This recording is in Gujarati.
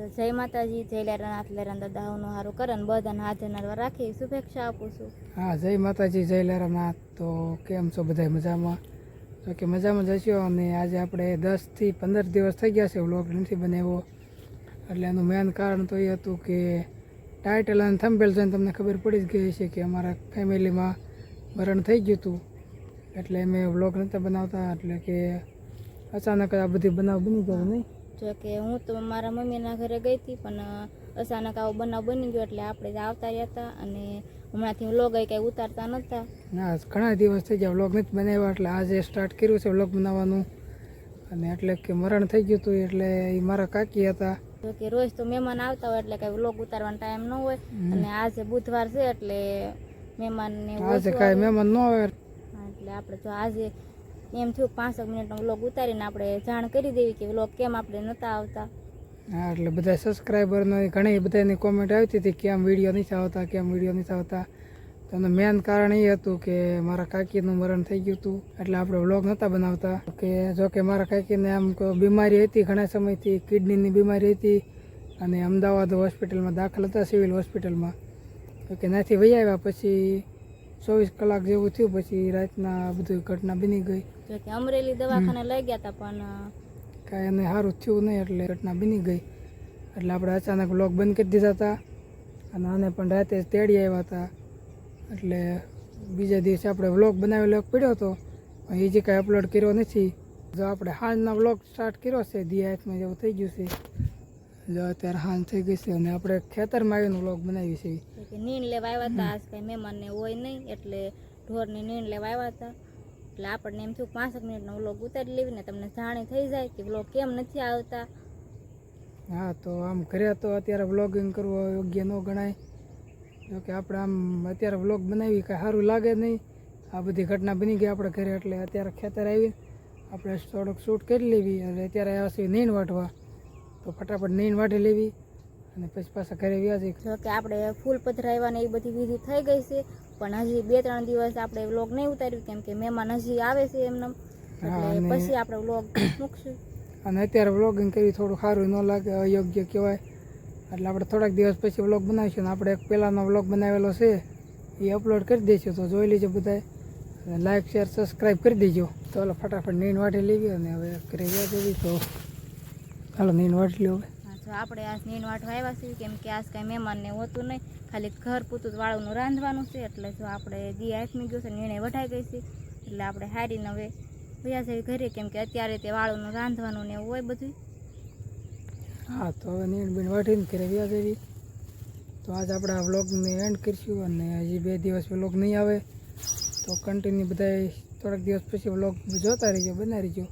તો જય માતાજી, જય લેરાનાથ, લેરાન દાદા હવનું સારું કરે ને બધાને હાજર રાખી શુભેચ્છા આપું છું. હા, જય માતાજી, જય લેરાનાથ. તો કેમ છો બધા મજામાં? તો કે મજામાં જશો અને આજે આપણે દસથી પંદર દિવસ થઈ ગયા છે, વ્લોગ નથી બનાવ્યો. એટલે એનું મેન કારણ તો એ હતું કે ટાઇટલ અને થંબેલ જોઈને તમને ખબર પડી જ ગઈ છે કે અમારા ફેમિલીમાં મરણ થઈ ગયું હતું. એટલે અમે વ્લોગ નહોતા બનાવતા, એટલે કે અચાનક આ બધી બનાવ બની ગયો નહીં? જો કે હું તો મારા મમ્મીના ઘરે ગઈ હતી પણ અચાનક આવો બનાવ બની ગયો એટલે આપણે આવતા રહ્યા હતા અને હમણાંથી વ્લોગ કંઈ ઉતારતા નહોતા. ના ઘણા દિવસ થઈ ગયા વ્લોગ નથી બનાવ્યા એટલે આજે સ્ટાર્ટ કર્યું છે વ્લોગ બનાવવાનું. અને એટલે કે મરણ થઈ ગયું હતું એટલે એ મારા કાકી હતા. જો કે રોજ તો મહેમાન આવતા હોય એટલે કંઈ વ્લોગ ઉતારવાનો ટાઈમ ન હોય. અને આજે બુધવાર છે એટલે મહેમાનને આજે કાંઈ મહેમાન ન આવે. એટલે આપણે જો આજે એમ થયું પાંસઠ મિનિટનો વ્લોગ ઉતારીને આપણે જાણ કરી દેવી કે વ્લોગ કેમ આપણે નહોતા આવતા. હા, એટલે બધા સબસ્ક્રાઈબરનો ઘણી બધાની કોમેન્ટ આવતી હતી કેમ વીડિયો નથી આવતા કેમ વીડિયો નથી આવતા. તો મેન કારણ એ હતું કે મારા કાકીનું મરણ થઈ ગયું હતું, એટલે આપણે વ્લોગ નહોતા બનાવતા. કે જો કે મારા કાકીને આમ બીમારી હતી ઘણા સમયથી, કિડનીની બીમારી હતી અને અમદાવાદ હોસ્પિટલમાં દાખલ હતા, સિવિલ હોસ્પિટલમાં. કે ત્યાંથી વહી આવ્યા પછી ચોવીસ કલાક જેવું થયું પછી રાતના બધું ઘટના બની ગઈ. જો કે અમરેલી દવાખાને લઈ ગયા હતા પણ કાંઈ એને સારું થયું નહીં એટલે ઘટના બની ગઈ. એટલે આપણે અચાનક લોક બંધ કરી દીધા હતા અને આને પણ રાતે તેડી આવ્યા હતા એટલે બીજા દિવસે આપણે વ્લોગ બનાવેલો પડ્યો હતો. પણ એ જે કાંઈ અપલોડ કર્યો નથી. જો આપણે હાલના વ્લોગ સ્ટાર્ટ કર્યો છે દિયાતમાં જેવું થઈ ગયું છે. જો અત્યારે હાલ થઈ ગઈ છે અને આપણે ખેતરમાં આવીને વ્લોગ બનાવી છે. નીંદ લેવા આવ્યા હતા આજ કઈ મહેમાનને હોય નહીં એટલે ઢોરની નીણ લેવા આવ્યા હતા. એટલે આપણને એમ થયું પાંસઠ મિનિટનો વ્લોગ ઉતારી લેવી ને તમને જાણી થઈ જાય કે વ્લોગ કેમ નથી આવતા. હા તો આમ ઘરે તો અત્યારે વ્લોગિંગ કરવું યોગ્ય ન ગણાય. જોકે આપણે આમ અત્યારે વ્લોગ બનાવી કાંઈ સારું લાગે નહીં. આ બધી ઘટના બની ગઈ આપણે ઘરે એટલે અત્યારે ખેતર આવી આપણે થોડુંક શૂટ કરી લેવી અને અત્યારે આવશે નીણ વાટવા. તો ફટાફટ નીન વાટી લેવી અને પછી પાછા ઘરે વ્યા જો કે આપણે ફૂલ પધરાવ્યા ને એ બધી વિધિ થઈ ગઈ છે પણ હજી બે ત્રણ દિવસ આપણે વ્લોગ નહીં ઉતાર્યું કેમ કે મહેમાન હજી આવે છે એમને. એટલે પછી આપણે વ્લોગ મૂકશું. અને અત્યારે વ્લોગિંગ કરી થોડું સારું ન લાગે અયોગ્ય કહેવાય. એટલે આપણે થોડાક દિવસ પછી વ્લોગ બનાવીશું ને આપણે એક પહેલાંનો વ્લોગ બનાવેલો છે એ અપલોડ કરી દઈશું તો જોઈ લેજો બધાએ અને લાઈક શેર સબસ્ક્રાઈબ કરી દેજો. તો ફટાફટ નીન વાટી લેવી અને હવે કરી તો ચાલો નીન વાટી લ્યો હવે. હા, જો આપણે આજ નીન વાટવા આવ્યા છીએ કેમ કે આજ કાંઈ મહેમાનને હોતું નહીં. ખાલી ઘર પૂતું વાળુનું રાંધવાનું છે એટલે જો આપણે દી હાથમી ગયું છે નીણે વઢાઈ ગઈ છે એટલે આપણે હારીને હવે ભૈયા છે ઘરે કેમ કે અત્યારે તે વાળુનું રાંધવાનું ને એવું હોય બધું હા તો હવે નીણ બીણ વાટીને ઘરે વ્યા જવી તો આજ આપણે આ વ્લોગને એન્ડ કરીશું અને હજી બે દિવસ વ્લોગ નહીં આવે તો કન્ટિન્યુ બધાય થોડાક દિવસ પછી વ્લોગ જોતા રહીજો બનાવી રહીજો.